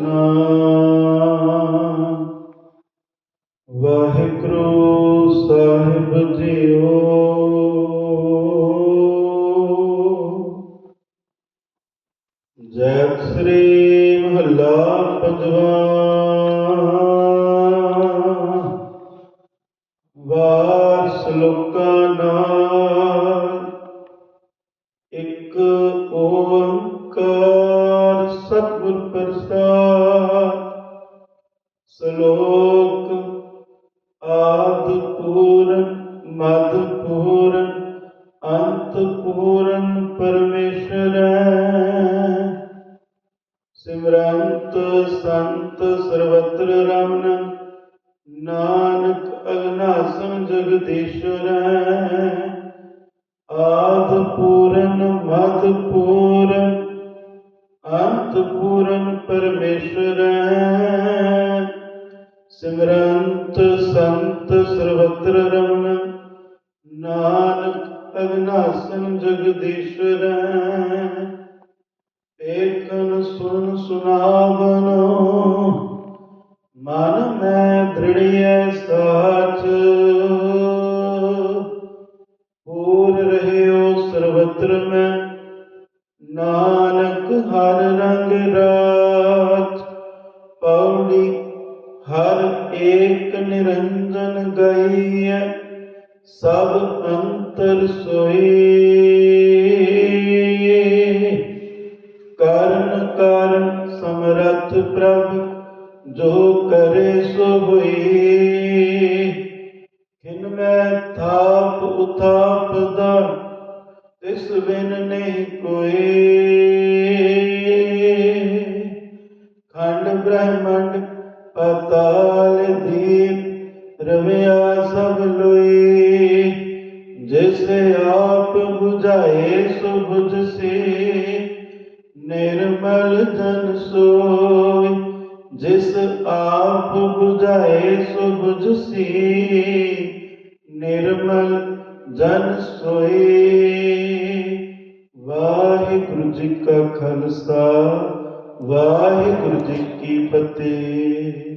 ਸਤਨਾਮ ਵਾਹਿਗੁਰੂ ਸਾਹਿਬ JIO. ਜੈ ਸ੍ਰੀ ਮਹੱਲਾ ਪੰਜਵਾ। ਵਾਰ ਸ਼ਲੋਕਾਂ ਨਾਲ ਇੱਕ ਓੰਕਾਰ ਸਤਿਗੁਰ ਪ੍ਰਸਾਦ ਸ਼ਲੋਕ ਆਦਿ ਪੂਰਨ ਮਦ ਪੂਰਨ ਅੰਤ ਪੂਰਨ ਪਰਮੇਸ਼ਰ ਸਿਮਰੰਤ ਸੰਤ ਸਰਵਤਰ ਰਮਨ, ਨਾਨਕ ਅਗਨਾਸਨ ਜਗਦੀਸ਼ਵਰ ਆਦ ਅੰਤ ਪੂਰਨ ਪਰਮੇਸ਼ਰ ਸਿਮਰੰਤ ਸੰਤ ਸਰਵਤਰ ਰਮਨ। ਨਾਨਕ ਅਗਨਾਸਨ ਜਗਦੀਸ਼ਵਰ। ਏਕਨ ਸੁਨ ਸੁਨਾਵਨੋ। ਮਨ ਮੈਂ ਦ੍ਰਿੜੀਐ ਸਾਚ। ਪੂਰ ਰਹਿਓ ਸਰਵਤਰ ਮੈਂ। ਨਾਨਕ ਹਰ ਰੰਗ ਰਾਜ। ਪੌੜੀ ਹਰ ਏਕ ਨਿਰੰਜਨ ਗਈਐ, ਸਭ ਅੰਤਰ ਸੋਈ ਕਰਨ ਕਾਰਨ ਸਮਰੱਥ ਪ੍ਰਭ, ਜੋ ਕਰੇ ਸੋ ਹੋਈ ਕਿਨ ਮੈਂ ਥਾਪ ਉਥਾਪ ਦਾ ਤਿਸ ਬਿਨ ਨਹੀਂ ਕੋਈ ਬ੍ਰਹਮੰਡ ਪਤਾਲ ਦੀਪ, ਰਵਿਆ ਸਭ ਲੋਈ। ਜਿਸ ਆਪ 부ਝਾਏ ਸੋ 부ਝ ਸੇ। ਨਿਰਮਲ ਜਨ ਸੋਈ, ਜਿਸ ਆਪ 부ਝਾਏ ਸੋ 부ਝ ਸੇ। ਨਿਰਮਲ ਜਨ ਸੋਈ। ਵਾਹਿਗੁਰੂ ਜੀ ਕਾ ਖਾਲਸਾ। ਵਾਹਿਗੁਰੂ ਜੀ ਕੀ ਫਤਿਹ।